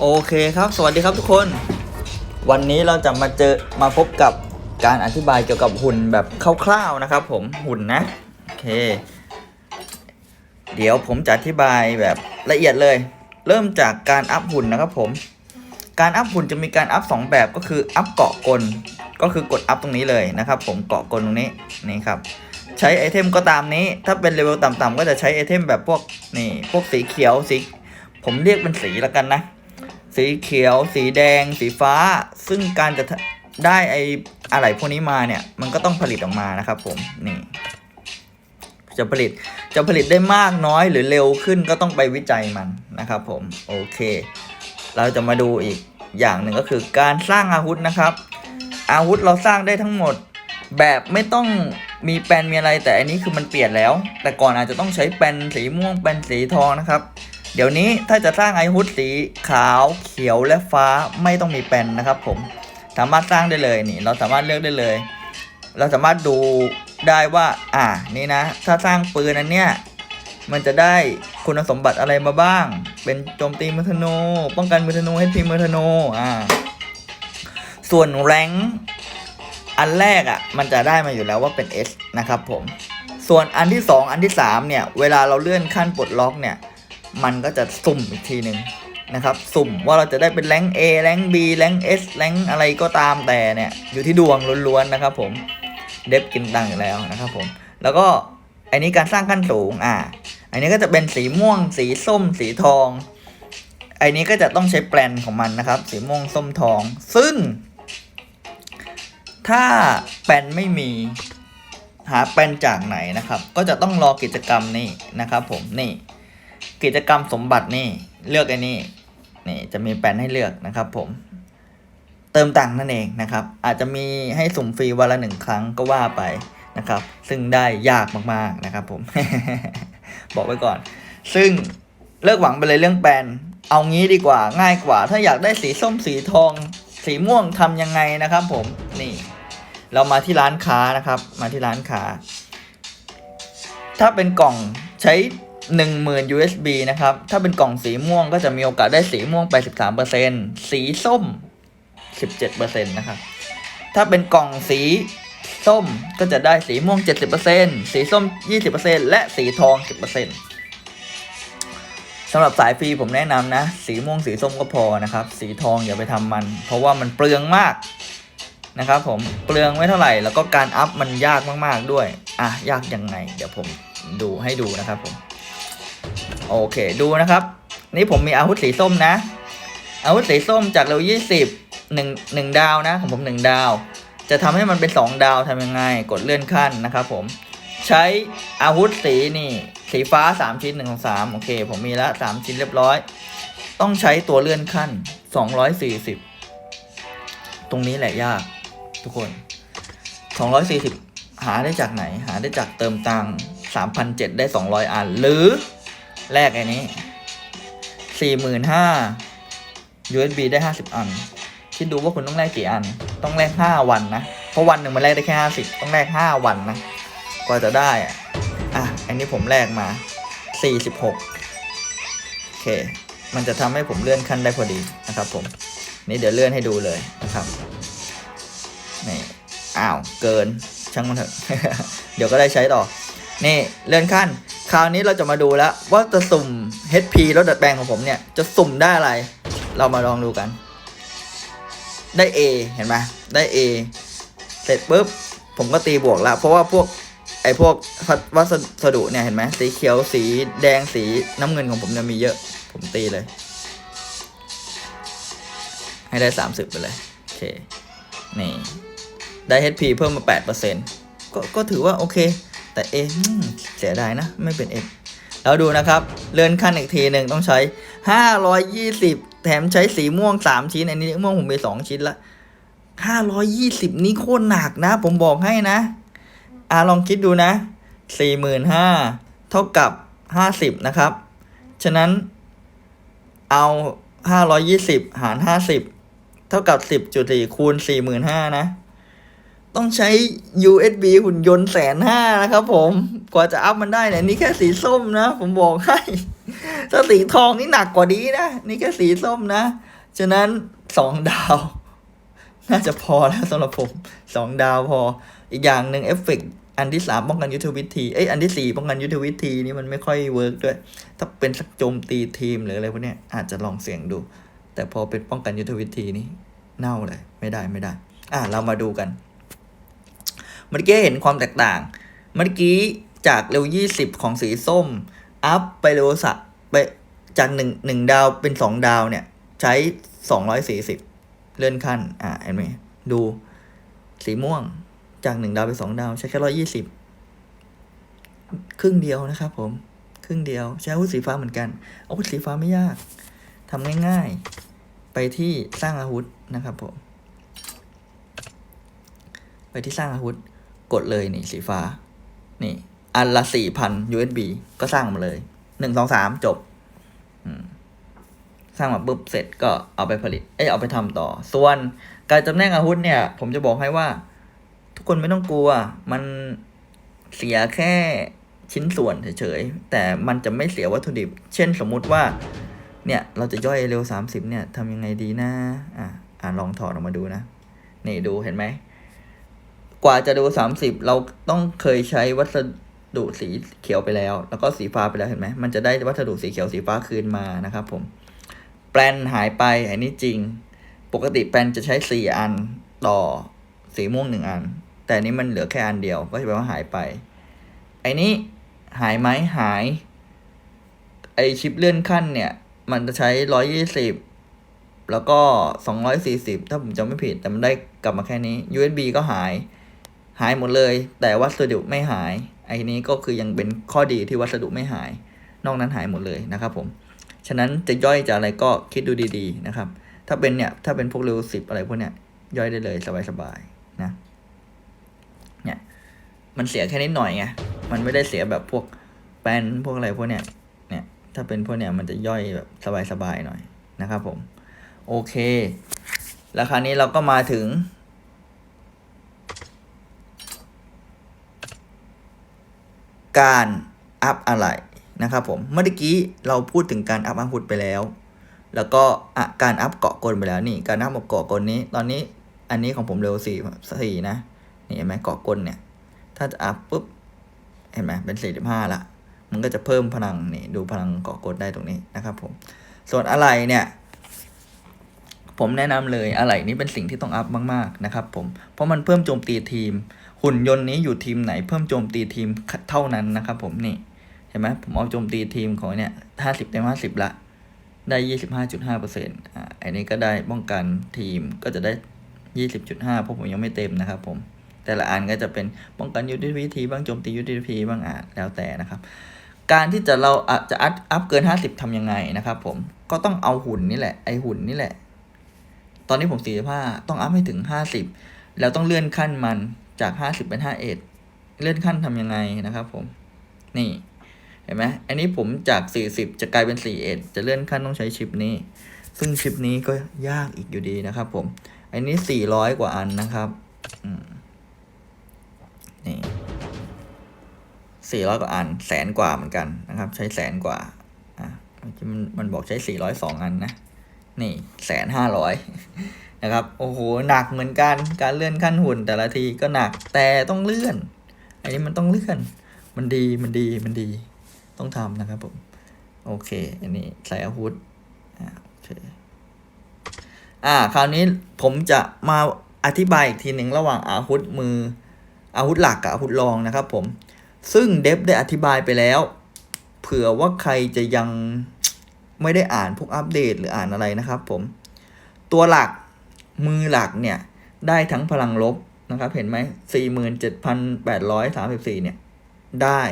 โอเคครับ สวัสดีครับทุกคน วันนี้เราจะมาเจอมาพบกับการอธิบายเกี่ยวกับหุ่นแบบคร่าวๆนะครับ ผมหุ่นนะโอเค เดี๋ยวผมจะอธิบายแบบละเอียดเลย เริ่มจากการอัพหุ่นนะครับผม การอัพหุ่นจะมีการอัพสองแบบก็คืออัพเกาะกลก็คือกดอัพตรงนี้เลยนะครับ ผมเกาะกลตรงนี้นี่ครับใช้ไอเทมก็ตามนี้ ถ้าเป็นเลเวลต่ำๆก็จะใช้ไอเทมแบบพวกนี่พวกสีเขียวสีผมเรียกเป็นสีแล้วกันนะ สีเขียว สีแดง สีฟ้า ซึ่งการจะได้ไออะไรพวกนี้มาเนี่ย มันก็ต้องผลิตออกมานะครับผม นี่ จะผลิต จะผลิตได้มากน้อยหรือเร็วขึ้นก็ต้องไปวิจัยมันนะครับผม โอเค เราจะมาดูอีกอย่างหนึ่งก็คือการสร้างอาวุธนะครับ อาวุธเราสร้างได้ทั้งหมดแบบไม่ต้องมีแปลนมีอะไรแต่อันนี้คือมันเปลี่ยนแล้ว แต่ก่อนอาจจะต้องใช้แปลนสีม่วงแปลนสีทองนะครับ เดี๋ยวนี้ถ้าจะสร้างไอาวุธสีขาวเขียวและฟ้าไม่ต้องมีแปนนะครับ ผมสามารถสร้างได้เลยนี่ เราสามารถเลือกได้เลย เราสามารถดูได้ว่า อ่านี่นะ ถ้าสร้างปืนอันเนี้ยมันจะได้คุณสมบัติอะไรมาบ้าง เป็นโจมตีมือธนู ป้องกันมือธนูให้พีมือธนูอ่าส่วนแรงอันแรกอะ่ะ มันจะได้มาอยู่แล้วว่าเป็น S นะครับผม ส่วนอันที่ 2 อันที่ 3 เนี่ย เวลาเราเลื่อนขั้นปลดล็อกเนี่ย มันก็จะสุ่มอีกทีหนึ่งนะครับ สุ่มว่าเราจะได้เป็นแรงค์ A แรงค์ B แรงค์ S แรงอะไรก็ตามแต่เนี่ย อยู่ที่ดวงล้วนๆนะครับผมเดฟกินตังอยู่แล้วนะครับผม แล้วก็อันนี้การสร้างขั้นสูงอ่า อันนี้ก็จะเป็นสีม่วง สีส้ม สีทอง อันนี้ก็จะต้องใช้แปลนของมันนะครับ สีม่วงส้มทอง ซึ่ง ถ้าแปลนไม่มีหาแปลนจากไหนนะครับ ก็จะต้องรอกิจกรรมนี่นะครับ ผมนี่ กิจกรรมสมบัตินี่เลือกไอ้นี่นี่จะมีแปลนให้เลือกนะครับ ผม เติมตังค์นั่นเองนะครับ อาจจะมีให้สุ่มฟรีวันละหนึ่งครั้งก็ว่าไปนะครับ ซึ่งได้ยากมากๆนะครับ ผม บอกไว้ก่อน ซึ่งเลิกหวังไปเลยเรื่องแปลนเอางี้ดีกว่าง่ายกว่า ถ้าอยากได้สีส้มสีทอง สีม่วงทำยังไงนะครับ ผมนี่ เรามาที่ร้านค้านะครับ มาที่ร้านค้า ถ้าเป็นกล่องใช้ 10,000 USB นะครับ ถ้าเป็นกล่องสีม่วงก็จะมีโอกาสได้สีม่วงไป 13%สีส้ม 17%นะครับ ถ้าเป็นกล่องสีส้มก็จะได้สีม่วง 70%สีส้ม 20%และสีทอง 10%สำหรับสายฟรีผมแนะนำนะ สีม่วงสีส้มก็พอนะครับ สีทองอย่าไปทำมัน เพราะว่ามันเปลืองมากนะครับผมเปลืองไม่เท่าไหร่แล้วก็การอัพมันยากมาก ๆ ด้วย อะ ยากยังไง เดี๋ยวผมดูให้ดูนะครับผม โอเค ดูนะครับ นี่ผมมีอาวุธสีส้มนะ อาวุธสีส้มจากเลเวลยี่สิบหนึ่งหนึ่งดาวนะของผมหนึ่งดาว จะทำให้มันเป็นสองดาวทำยังไง กดเลื่อนขั้นนะครับผม ใช้อาวุธสีนี่ สีฟ้าสามชิ้นหนึ่งของสามโอเค ผมมีละสามชิ้นเรียบร้อย ต้องใช้ตัวเลื่อนขั้นสองร้อยสี่สิบตรงนี้แหละยาก ทุกคนสองร้อยสี่สิบหาได้จากไหน หาได้จากเติมตังสามพันเจ็ดได้สองร้อยอัน หรือ แลกไอ้นี้สี่หมื่นห้า USB ได้ห้าสิบอัน คิดดูว่าคุณต้องแลกกี่อัน ต้องแลกห้าวันนะ เพราะวันหนึ่งมันแลกได้แค่ห้าสิบต้องแลกห้าวันนะกว่าจะได้อะอะอันนี้ผมแลกมาสี่สิบหกโอเค มันจะทำให้ผมเลื่อนขั้นได้พอดีนะครับ ผม นี่เดี๋ยวเลื่อนให้ดูเลยนะครับนี่อ้าว เกินช่างมันเถอะ เดี๋ยวก็ได้ใช้ต่อ นี่เลื่อนขั้น คราวนี้เราจะมาดูแล้วว่าจะสุ่ม HP รถดัดแปลงของผมเนี่ย จะสุ่มได้อะไร เรามาลองดูกัน ได้ A เห็นไหมได้ A เสร็จปุ๊บผมก็ตีบวกละเพราะว่าพวกไอ้พวกวัสดุเนี่ยเห็นไหมสีเขียวสีแดงสีน้ำเงินของผมเนี่ยมีเยอะ ผมตีเลย ให้ได้ 30 ไปเลย โอเค นี่ ได้ HP เพิ่มมา 8%ก็ก็ถือว่าโอเค แต่เออืมเสียดายนะ ไม่เป็น F แล้วดูนะครับ เลื่อนขั้นอีกทีหนึ่งต้องใช้ 520 แถมใช้สีม่วง 3 ชิ้น อันนี้ม่วงผมมี2ชิ้นละ 520 นี่โคตรหนักนะ ผมบอกให้นะ อ่าลองคิดดูนะ 45,000เท่ากับ 50 นะครับ ฉะนั้นเอา 520 หาร 50 เท่ากับ 10.4คูณ45,000นะ ต้องใช้ USB หุ่นยนต์แสนห้านะครับผม กว่าจะอัพมันได้เนี่ยนี่แค่สีส้มนะ ผมบอกให้ ถ้าสีทองนี่หนักกว่านี้นะ นี่แค่สีส้มนะ ฉะนั้นสองดาว น่าจะพอแล้วสำหรับผมสองดาวพอ อีกอย่างหนึ่งเอฟเฟกอันที่สามป้องกันยุทธวิธี เอ้ย อันที่สี่ป้องกันยุทธวิธีนี่มันไม่ค่อยเวิร์กด้วย ถ้าเป็นสักโจมตีทีมหรืออะไรพวกนี้อาจจะลองเสี่ยงดู แต่พอเป็นป้องกันยุทธวิธีนี่เน่าเลย ไม่ได้ไม่ได้ อะเรามาดูกัน เมื่อกี้เห็นความแตกต่าง เมื่อกี้จากเร็ว 20 ของสีส้ม อัพไปเร็วสะไปจากหนึ่งหนึ่งดาวเป็นสองดาวเนี่ย ใช้ 240 เลื่อนขั้น อ่าเห็นไหมดูสีม่วงจากหนึ่งดาวไปสองดาว ใช้แค่ร้อยี่สิบครึ่งเดียวนะครับผม ครึ่งเดียว ใช้อาวุธสีฟ้าเหมือนกัน อาวุธสีฟ้าไม่ยากทำง่ายๆ ไปที่สร้างอาวุธนะครับผม ไปที่สร้างอาวุธ กดเลยนี่สีฟ้า นี่อันละสี่พัน USB ก็สร้างมาเลยหนึ่งสองสามจบสร้างมาปุ๊บเสร็จก็เอาไปผลิต เอ้ยเอาไปทำต่อ ส่วนการจำแนกอาวุธเนี่ย ผมจะบอกให้ว่า ทุกคนไม่ต้องกลัว มันเสียแค่ชิ้นส่วนเฉยๆ แต่มันจะไม่เสียวัตถุดิบ เช่นสมมุติว่า เนี่ย เราจะย่อยเร็วสามสิบเนี่ยทำยังไงดีนะ อะอ่าลองถอดออกมาดูนะ นี่ดูเห็นไหม กว่าจะดูสามสิบเราต้องเคยใช้วัสดุสีเขียวไปแล้ว แล้วก็สีฟ้าไปแล้วเห็นไหมมันจะได้วัสดุสีเขียวสีฟ้าคืนมานะครับผมแปลนหายไปอันนี้จริง ปกติแปลนจะใช้สี่อันต่อสีม่วงหนึ่งอัน แต่นี้มันเหลือแค่อันเดียว ก็จะแปลว่าหายไป ไอ้นี้หายไหมหาย ไอชิปเลื่อนขั้นเนี่ย มันจะใช้ร้อยยี่สิบแล้วก็สองร้อยสี่สิบถ้าผมจำไม่ผิดแต่มันได้กลับมาแค่นี้ USB ก็หาย หายหมดเลย แต่วัสดุไม่หายไอ้นี้ก็คือยังเป็นข้อดีที่วัสดุไม่หาย นอกนั้นหายหมดเลยนะครับผมฉะนั้นจะย่อยจะอะไรก็คิดดูดีๆนะครับ ถ้าเป็นเนี่ยถ้าเป็นพวกเร็วสิบอะไรพวกเนี้ยย่อยได้เลยสบายๆนะเนี่ยมันเสียแค่นิดหน่อยไงมันไม่ได้เสียแบบพวกแป้นพวกอะไรพวกเนี้ยเนี่ยถ้าเป็นพวกเนี้ยมันจะย่อยแบบสบายๆหน่อยนะครับผมโอเค แล้วคราวนี้เราก็มาถึง การอัพอะไรนะครับผมเมื่อกี้เราพูดถึงการอัพอาวุธไปแล้ว แล้วก็การอัพเกาะกลไปแล้วนี่ การอัพเกาะกลนี้ ตอนนี้อันนี้ของผมเร็วสี่สี่นะนี่เห็นไหมเกาะกลเนี่ย ถ้าจะอัพปุ๊บเห็นไหมเป็นสี่สิบห้าละมันก็จะเพิ่มพลังนี่ดูพลังเกาะกลได้ตรงนี้นะครับผมส่วนอะไรเนี่ย ผมแนะนำเลยอะไรนี้เป็นสิ่งที่ต้องอัพมากๆนะครับผมเพราะมันเพิ่มโจมตีทีม หุ่นยนต์นี้อยู่ทีมไหนเพิ่มโจมตีทีมเท่านั้นนะครับผมนี่เห็นไหมผมเอาโจมตีทีมของเนี่ยห้าสิบเต็มห้าสิบละได้ยี่สิบห้าจุดห้าเปอร์เซ็นต์อ่าอันนี้ก็ได้ป้องกันทีมก็จะได้ยี่สิบจุดห้าเพราะผมยังไม่เต็มนะครับผมแต่ละอันก็จะเป็นป้องกันยุทธวิธีบ้างโจมตียุทธวิธีบ้างอ่าแล้วแต่นะครับ การที่จะเราอาจะอัพอัพเกินห้าสิบทำยังไงนะครับผมก็ต้องเอาหุ่นนี่แหละไอหุ่นนี่แหละ ตอนนี้ผมสี่ห้าต้องอัพให้ถึงห้าสิบแล้วต้องเลื่อนขั้นมันจากห้าสิบเป็นห้าเอ็ดเลื่อนขั้นทำยังไงนะครับ ผม นี่ เห็นไหมอันนี้ผมจากสี่สิบจะกลายเป็นสี่เอ็ดจะเลื่อนขั้นต้องใช้ชิปนี้ ซึ่งชิปนี้ก็ยากอีกอยู่ดีนะครับ ผม อันนี้สี่ร้อยกว่าอันนะครับอืนี่สี่ร้อยกว่าอัน แสนกว่าเหมือนกันนะครับ ใช้แสนกว่า อะมันมันบอกใช้สี่ร้อยสองอันนะ นี่แสนห้าร้อยนะครับโอ้โหหนักเหมือนกันการเลื่อนขั้นหุ่นแต่ละทีก็หนักแต่ต้องเลื่อน อันนี้มันต้องเลื่อน มันดีมันดีมันดี ต้องทำนะครับผมโอเค อันนี้ใส่อาวุธอ่าโอเคอ่าคราวนี้ผมจะมาอธิบายอีกทีหนึ่งระหว่างอาวุธมืออาวุธหลักกับอาวุธรองนะครับผมซึ่งเดฟได้อธิบายไปแล้ว เผื่อว่าใครจะยัง ไม่ได้อ่านพวกอัปเดตหรืออ่านอะไรนะครับผมตัวหลักมือหลักเนี่ยได้ทั้งพลังลบนะครับ เห็นไหมสี่หมื่นเจ็ดพันแปดร้อยสามสิบสี่เนี่ยได้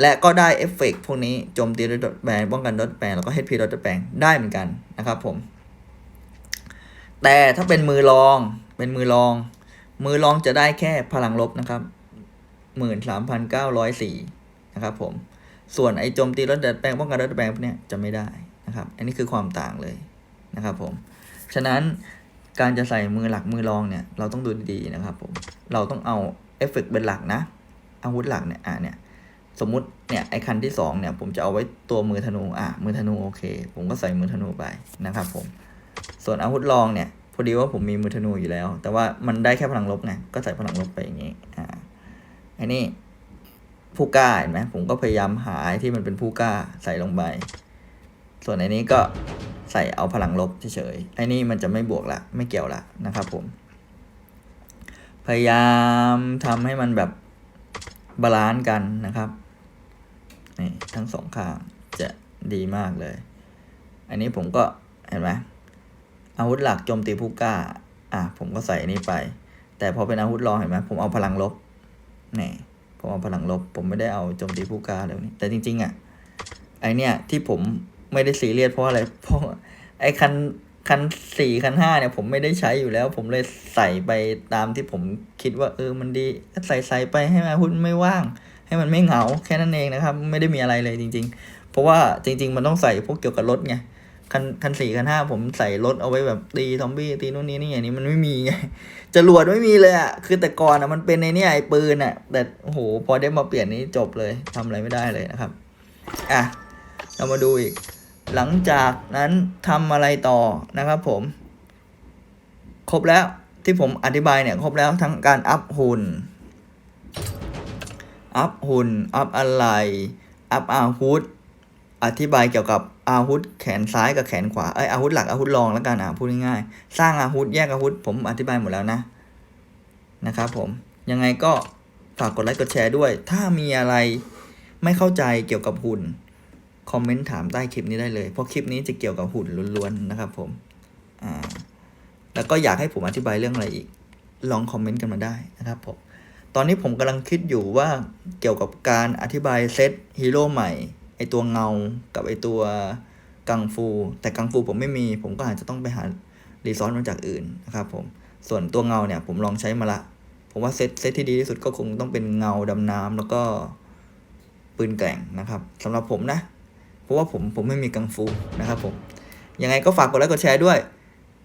และก็ได้เอฟเฟกต์พวกนี้โจมตีด้วยดอทแบนป้องกันดอทแบนแล้วก็ HP ดอทแบนได้เหมือนกันนะครับผมแต่ถ้าเป็นมือรองเป็นมือรอง มือรองจะได้แค่พลังลบนะครับหมื่นสามพันเก้าร้อยสี่นะครับผม ส่วนไอ้โจมตีรถดัดแปลงป้องกันรถดัดแปลงพวกเนี้ยจะไม่ได้นะครับ อันนี้คือความต่างเลยนะครับผม ฉะนั้นการจะใส่มือหลักมือรองเนี่ยเราต้องดูดีๆนะครับผม เราต้องเอาเอฟเฟกต์เป็นหลักนะ อาวุธหลักเนี่ยอะเนี่ยสมมุติเนี่ยไอคันที่สองเนี่ยผมจะเอาไว้ตัวมือธนูอะมือธนูโอเค ผมก็ใส่มือธนูไปนะครับผม ส่วนอาวุธรองเนี่ยพอดีว่าผมมีมือธนูอยู่แล้ว แต่ว่ามันได้แค่พลังลบไงก็ใส่พลังลบไปอย่างนี้อ่าอันนี้ ผู้กล้าเห็นไหมผมก็พยายามหาที่มันเป็นผู้กล้าใส่ลงไป ส่วนอันนี้ก็ใส่เอาพลังลบเฉยๆไอ้นี่มันจะไม่บวกละไม่เกี่ยวละนะครับผม พยายามทำให้มันแบบบาลานซ์กันนะครับนี่ทั้งสองข้างจะดีมากเลย อันนี้ผมก็เห็นไหมอาวุธหลักโจมตีผู้กล้า อะผมก็ใส่อันนี้ไป แต่พอเป็นอาวุธรองเห็นไหมผมเอาพลังลบนี่ ผมเอาพลังลบ ผมไม่ได้เอาโจมตีผู้กล้าเลยนี่แต่จริง ๆ อะ ไอเนี่ยที่ผมไม่ได้ซีเรียสเพราะอะไร เพราะไอคันคันสี่คันห้าเนี่ยผมไม่ได้ใช้อยู่แล้ว ผมเลยใส่ไปตามที่ผมคิดว่า เออมันดีใส่ใส่ไปให้อาวุธไม่ว่าง ให้มันไม่เหงาแค่นั้นเองนะครับ ไม่ได้มีอะไรเลยจริง ๆ เพราะว่าจริง ๆ มันต้องใส่พวกเกี่ยวกับรถไง คันคันสี่คันห้าผมใส่รถเอาไว้แบบตีซอมบี้ตีนู่นนี่นี่อย่างนี้มันไม่มีไงจรวดไม่มีเลยอะคือแต่ก่อนอะมันเป็นในนี่ไอ้ปืนอะ แต่โอ้โหพอได้มาเปลี่ยนนี้จบเลยทำอะไรไม่ได้เลยนะครับอะเรามาดูอีก หลังจากนั้นทำอะไรต่อนะครับผม ครบแล้วที่ผมอธิบายเนี่ยครบแล้วทั้งการอัพหุ่นอัพหุ่นอัพอะไรอัพอาวุธ อธิบายเกี่ยวกับอาวุธแขนซ้ายกับแขนขวาเอ้ยอาวุธหลักอาวุธรองแล้วกันอะพูดง่ายๆสร้างอาวุธแยกอาวุธผมอธิบายหมดแล้วนะนะครับผมยังไงก็ฝากกดไลค์กดแชร์ด้วย ถ้ามีอะไรไม่เข้าใจเกี่ยวกับหุ่นคอมเมนต์ถามใต้คลิปนี้ได้เลย เพราะคลิปนี้จะเกี่ยวกับหุ่นล้วนๆนะครับผมอ่าแล้วก็อยากให้ผมอธิบายเรื่องอะไรอีก ลองคอมเมนต์กันมาได้นะครับผมตอนนี้ผมกำลังคิดอยู่ว่าเกี่ยวกับการอธิบายเซตฮีโร่ใหม่ ไอตัวเงากับไอตัวกังฟู แต่กังฟูผมไม่มี ผมก็อาจจะต้องไปหารีซอสมาจากอื่นนะครับผมส่วนตัวเงาเนี่ยผมลองใช้มาละ ผมว่าเซตเซตที่ดีที่สุดก็คงต้องเป็นเงาดำน้ำแล้วก็ปืนแกร่งนะครับสำหรับผมนะ เพราะว่าผมผมไม่มีกังฟูนะครับผมยังไงก็ฝากกดไลค์กดแชร์ด้วย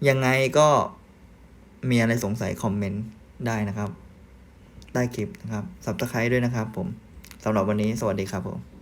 ยังไงก็มีอะไรสงสัยคอมเมนต์ได้นะครับได้คลิปนะครับสับตะไคร้ด้วยนะครับผมสำหรับวันนี้สวัสดีครับผม